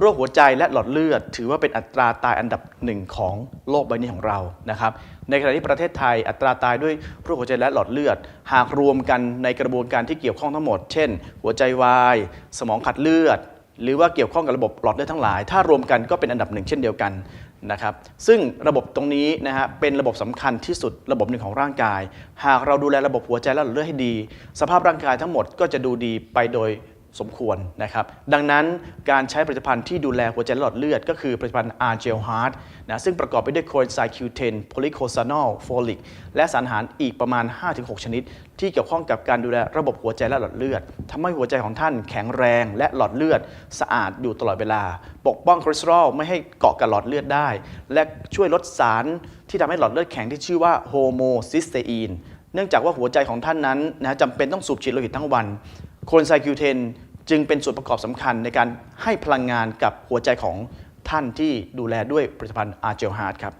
โรคหัวใจและหลอดเลือด ถือว่าเป็นอัตราตายอันดับหนึ่งของโลกใบนี้ของเรานะครับ ในขณะที่ประเทศไทยอัตราตายด้วยโรคหัวใจและหลอดเลือด หากรวมกันในกระบวนการที่เกี่ยวข้องทั้งหมด เช่น หัวใจวาย สมองขาดเลือด หรือว่าเกี่ยวข้องกับระบบหลอดเลือดทั้งหลาย ถ้ารวมกันก็เป็นอันดับหนึ่งเช่นเดียวกันนะครับ ซึ่งระบบตรงนี้นะฮะเป็นระบบสำคัญที่สุดระบบหนึ่งของร่างกาย หากเราดูแลระบบหัวใจและหลอดเลือดให้ดี สภาพร่างกายทั้งหมดก็จะดูดีไปโดย สมควรนะครับ ดังนั้นการใช้ผลิตภัณฑ์ที่ดูแลหัวใจและหลอดเลือด ก็คือผลิตภัณฑ์ a r g e l Heart นะซึ่งประกอบไปด้วย coenzyme Q10 polycosanol folic และสารอาหารอีกประมาณ 5-6 ชนิด ที่เกี่ยวข้องกับการดูแลระบบหัวใจและหลอดเลือดทำให้หัวใจของท่านแข็งแรงและหลอดเลือด สะอาดอยู่ตลอดเวลา ปกป้องคอเลสเตอรอลไม่ให้เกาะกับหลอดเลือดได้ และช่วยลดสารที่ทำให้หลอดเลือดแข็งที่ชื่อว่าโฮโมซิสเตอีนเนื่องจากว่าหัวใจของท่านนั้นนะจำเป็นต้องสูบฉีดโลหิตทั้งวันโคเอนไซม์ Q10 จึงเป็นส่วนประกอบสำคัญในการให้พลังงานกับหัวใจของท่านที่ดูแลด้วยผลิตภัณฑ์อาร์เจลฮาร์ดครับ